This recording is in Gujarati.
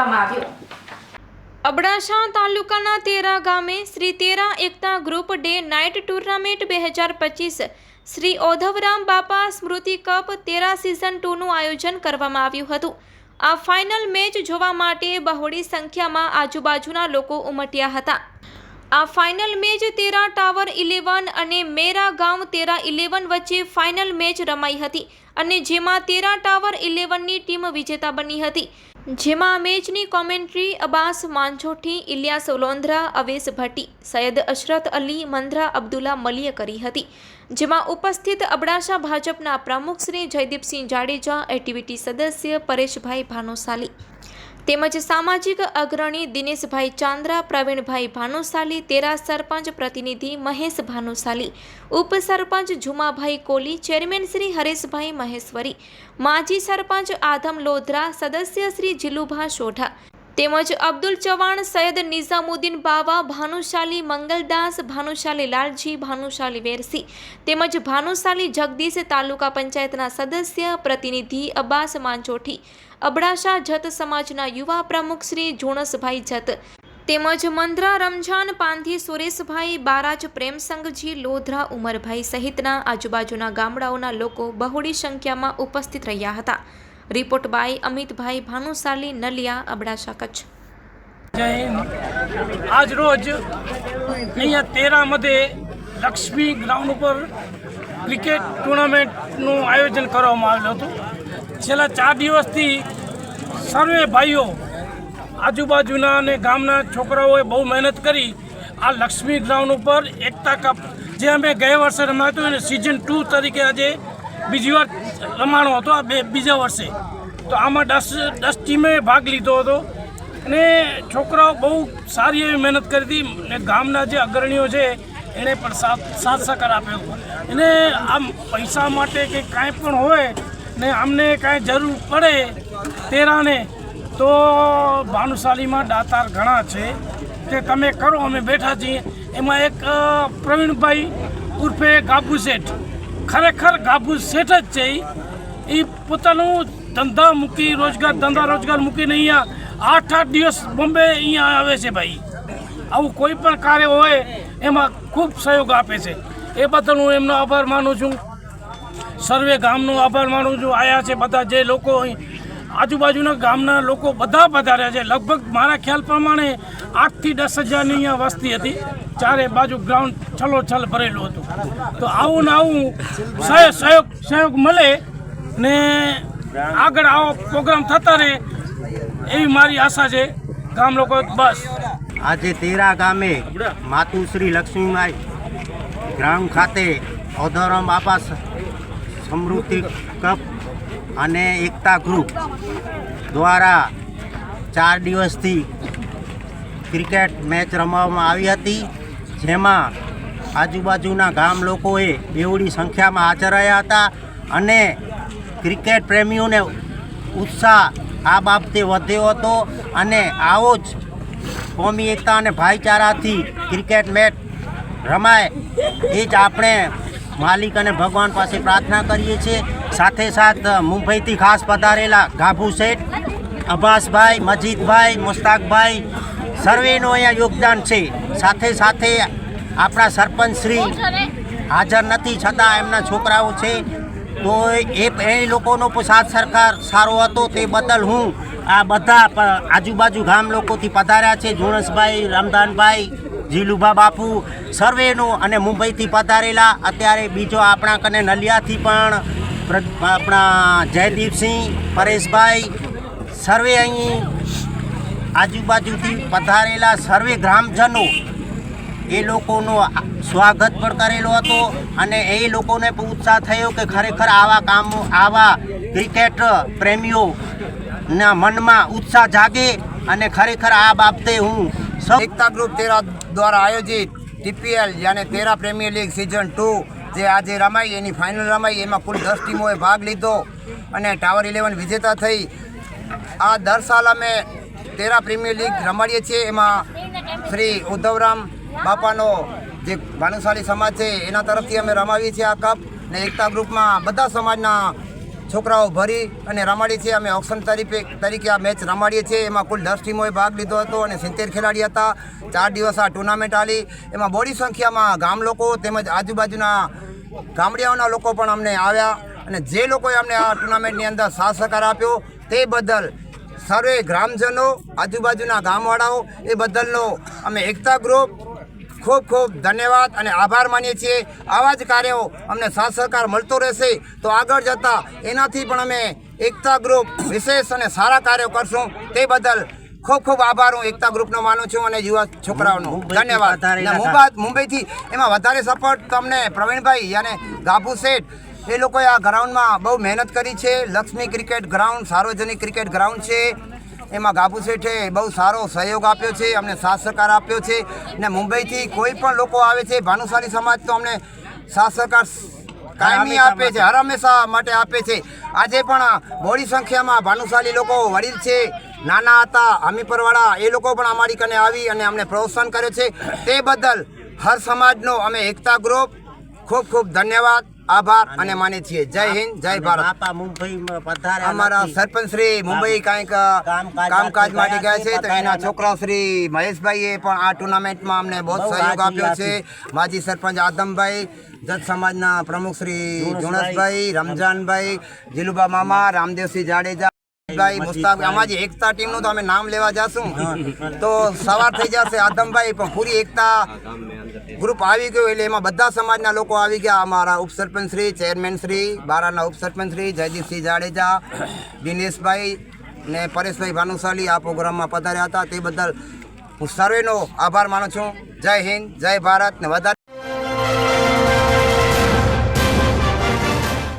કરવામાં આવ્યો. અબડાસા તાલુકાના તેરા ગામે Shri Tera Ekta group day night tournament બે હજાર પચીસ શ્રી ઓધવરામ બાપા સ્મૃતિ કપ તેરા સિઝન ટુનું આયોજન કરવામાં આવ્યું હતું. આ ફાઇનલ મેચ જોવા માટે બહોળી સંખ્યામાં આજુબાજુના લોકો ઉમટ્યા હતા. આ final match Tera tower eleven અને મેરા ગામ તેરા ઇલેવન વચ્ચે ફાઇનલ મેચ રમાઈ હતી અને જેમાં તેરા ટાવર ઇલેવનની ટીમ વિજેતા બની હતી. જેમાં મેચની કોમેન્ટ્રી અબાસ માંછોઠી, ઇલિયાસ લોંધરા અવેશ ભટ્ટી, સૈયદ અશરત અલી મંદ્રા અબ્દુલ્લા મલીએ કરી હતી. જેમાં ઉપસ્થિત અબડાસા ભાજપના પ્રમુખ શ્રી જયદીપસિંહ જાડેજા એક્ટિવિટી સદસ્ય પરેશભાઈ ભાનુશાલી. તેમજ સામાજિક અગ્રણી દિનેશભાઈ ચાંદ્રા, પ્રવીણભાઈ ભાનુશાલી, તેરા સરપંચ પ્રતિનિધિ મહેશ ભાનુશાલી ઉપસરપંચ જુમાભાઈ કોલી, ચેરમેન શ્રી હરેશભાઈ મહેશ્વરી, માજી સરપંચ આધમ લોધરા, સદસ્ય શ્રી જીલુભા સોઢા તેમજ અબ્દુલ ચવાણ, સૈયદ નિઝામુદ્દીન બાવા, ભાનુશાલી મંગલદાસ, ભાનુશાલી લાલજી, ભાનુશાલી વેરસી તેમજ ભાનુશાલી જગદીશ તાલુકા પંચાયતના સદસ્ય, પ્રતિનિધિ અબ્બાસ માંચોઠી, અબડાસા જત સમાજના યુવા પ્રમુખ શ્રી જોણસભાઈ જત તેમજ મંદ્રા રમઝાન પાંધી સુરેશભાઈ બારાજ પ્રેમસંગજી લોધરા ઉમરભાઈ સહિતના આજુબાજુના ગામડાઓના લોકો બહોળી સંખ્યામાં ઉપસ્થિત રહ્યા હતા. રિપોર્ટ બાય અમિતભાઈ ભાનુશાલી, નલિયા અબડાસા કચ્છ આજ રોજ અહીંયા તેરા મધ્યે લક્ષ્મી ગ્રાઉન્ડ ઉપર ક્રિકેટ ટુર્નામેન્ટનું આયોજન કરવામાં આવેલું હતું. છેલ્લા ચાર દિવસથી સર્વે ભાઈઓ આજુબાજુના અને ગામના છોકરાઓએ બહુ મહેનત કરી આ લક્ષ્મી ગ્રાઉન્ડ ઉપર એકતા કપ, જે અમે ગયા વર્ષે રમાયું હતું એને સિઝન ટુ તરીકે આજે બીજી વાર રમાણો હતો આ બે, બીજા વર્ષે. તો આમાં દસ દસ ટીમે ભાગ લીધો હતો. અને છોકરાઓ બહુ સારી એવી મહેનત કરી હતી. ને ગામના જે અગ્રણીઓ છે એણે પણ સાથ સાથ સહકાર આપ્યો અને આમ પૈસા માટે કે કાંઈ પણ હોય, ને અમને કાંઈ જરૂર પડે તેરાને, તો ભાનુશાલીમાં દાતાર ઘણા છે કે તમે કરો, અમે બેઠા છીએ. એમાં એક પ્રવીણભાઈ ઉર્ફે ગાબુ શેઠ. ખરેખર ગાબુ શેઠ જ છે. એ પોતાનું ધંધા મૂકી, રોજગાર, ધંધા રોજગાર મૂકીને અહીંયા આઠ આઠ દિવસ બોમ્બે અહીંયા આવે છે ભાઈ. આવું કોઈ પણ કાર્ય હોય, એમાં ખૂબ સહયોગ આપે છે. એ બદલ હું એમનો આભાર માનું છું. સર્વે ગામનો આભાર માનું છું. આયા છે બધા જે લોકો અહીં આજુબાજુના ગામના લોકો બધા પધાર્યા છે. લગભગ મારા ખ્યાલ પ્રમાણે આઠથી દસ હજારની અહીંયા વસ્તી હતી. ચારે બાજુ ગ્રાઉન્ડ છલોછલ ભરેલું હતું. તો આવું ને આવું સહયોગ સહયોગ મળે ને આગળ આવો પ્રોગ્રામ થતા રહે એવી મારી આશા છે. ગામ લોકો બસ. આજે તેરા ગામે માતુશ્રી લક્ષ્મીબાઈ ગ્રામ ખાતે ઓધોરામ બાપા સમૃદ્ધિ કપ અને એકતા ગ્રુપ દ્વારા ચાર દિવસથી ક્રિકેટ મેચ રમવામાં આવી હતી. જેમાં આજુબાજુના ગામ લોકોએ બેવડી સંખ્યામાં હાજર રહ્યા હતા અને ક્રિકેટ પ્રેમીઓને ઉત્સાહ આ બાબતે વધ્યો હતો અને આવો જ કોમી એકતા અને ભાઈચારાથી ક્રિકેટ મેચ રમાય. એ જ આપણે માલિક અને ભગવાન પાસે પ્રાર્થના કરીએ છીએ. સાથે સાથ મુંબઈથી ખાસ પધારેલા ગાભુ શેઠ, અભાસભાઈ, મજીદભાઈ, મુસ્તાકભાઈ, સર્વેનું અહીંયા યોગદાન છે. સાથે સાથે આપણા સરપંચ શ્રી હાજર નથી, છતાં એમના છોકરાઓ છે. તો એ એ લોકોનો સાથ સરકાર સારો હતો તે બદલ હું આ બધા આજુબાજુ ગામ લોકોથી પધાર્યા છે. જોણસભાઈ રામદાનભાઈ જીલુભા બાપુ સર્વેનો અને મુંબઈથી પધારેલા. અત્યારે બીજો આપણા કને નલિયાથી પણ આપણા જયદીપસિંહ પરેશભાઈ સર્વે અહીં આજુબાજુથી પધારેલા સર્વે ગ્રામજનો. એ લોકોનો સ્વાગત પણ કરેલો હતો અને એ લોકોને પણ ઉત્સાહ થયો કે ખરેખર આવા કામો, આવા ક્રિકેટ પ્રેમીઓના મનમાં ઉત્સાહ જાગે અને ખરેખર આ બાબતે હું એકતા ગ્રુપ તેરા દ્વારા આયોજિત TPL યાને Tera premier league season two જે આજે રમાઈ, એની ફાઇનલ રમાઈ, એમાં કુલ દસ ટીમોએ ભાગ લીધો અને ટાવર ઇલેવન વિજેતા થઈ. આ દર સાલ અમે તેરા પ્રીમિયર લીગ રમાડીએ છીએ. એમાં શ્રી ઉદ્ધવરામ બાપાનો જે ભાનુશાળી સમાજ છે, એના તરફથી અમે રમાવીએ છીએ આ કપ ને એકતા ગ્રુપમાં બધા સમાજના છોકરાઓ ભરી અને રમાડી છે. અમે ઓક્શન તરીકે તરીકે આ મેચ રમાડીએ છીએ. એમાં કુલ દસ ટીમોએ ભાગ લીધો હતો અને સિત્તેર ખેલાડી હતા. ચાર દિવસ આ ટુર્નામેન્ટ આલી એમાં બોડી સંખ્યામાં ગામ લોકો તેમજ આજુબાજુના ગામડિયાઓના લોકો પણ અમને આવ્યા અને જે લોકોએ અમને આ ટુર્નામેન્ટની અંદર સાથ સહકાર આપ્યો તે બદલ સર્વે ગ્રામજનો, આજુબાજુના ગામવાળાઓ, એ બદલનો અમે એકતા ગ્રુપ ખૂબ ખૂબ ધન્યવાદ અને આભાર માનીએ છીએ. આવા જ કાર્યો અમને સાથ સહકાર મળતો રહેશે તો આગળ જતાં એનાથી પણ અમે એકતા ગ્રુપ વિશેષ અને સારા કાર્યો કરશું. તે બદલ ખૂબ ખૂબ આભાર. હું એકતા ગ્રુપનો માનું છું અને યુવા છોકરાઓનો. ધન્યવાદ. મુંબઈ મુંબઈથી એમાં વધારે સપોર્ટ તમને પ્રવીણભાઈ અને ગાભુ શેઠ. એ લોકોએ આ ગ્રાઉન્ડમાં બહુ મહેનત કરી છે. લક્ષ્મી ક્રિકેટ ગ્રાઉન્ડ સાર્વજનિક ક્રિકેટ ગ્રાઉન્ડ છે. એમાં ગાભુ શેઠે બહુ સારો સહયોગ આપ્યો છે અમને સાથ સહકાર આપ્યો છે ને મુંબઈથી કોઈ પણ લોકો આવે છે ભાનુશાલી સમાજ તો અમને સાથ સહકાર કાયમી આપે છે હર હંમેશા માટે આપે છે. આજે પણ બોડી સંખ્યામાં ભાનુશાલી લોકો વડીલ છે નાના હતા હમીપરવાળા એ લોકો પણ અમારી કને આવી અને અમને પ્રોત્સાહન કર્યો છે. તે બદલ હર સમાજનો અમે એકતા ગ્રુપ ખૂબ ખૂબ ધન્યવાદ. આભાર અને માનીએ છીએ. જય હિન્દ જય ભારત. બાપા મુંબઈમાં પધાર્યા અમારા સરપંચ શ્રી મુંબઈ કાંઈક કામકાજ માટે ગયા છે તો એના છોકરા શ્રી મહેશભાઈએ પણ આ ટુર્નામેન્ટમાં અમને બહુ સહયોગ આપ્યો છે. માજી સરપંચ આદમભાઈ જત સમાજના પ્રમુખ શ્રી જુણસભાઈ. જુણસભાઈ રમજાનભાઈ જીલુબા મામા રામદેવસિંહ જાડેજા ભાઈ મુસ્તાક આમાં જે એકતા ટીમનું તો અમે નામ લેવા જાશું. તો સવાર થઈ જશે આદમભાઈ પણ પૂરી એકતા ગ્રુપ આવી ગયું એટલે એમાં બધા સમાજના લોકો આવી ગયા. અમારા ઉપસરપંચ શ્રી ચેરમેન શ્રી બારાના ઉપસરપંચ શ્રી જયદીપસિંહ જાડેજા દિનેશભાઈ ને પરેશભાઈ ભાનુશાલી આ પ્રોગ્રામમાં પધાર્યા હતા. તે બદલ હું સર્વેનો આભાર માનું છું. જય હિન્દ જય ભારત ને વધારે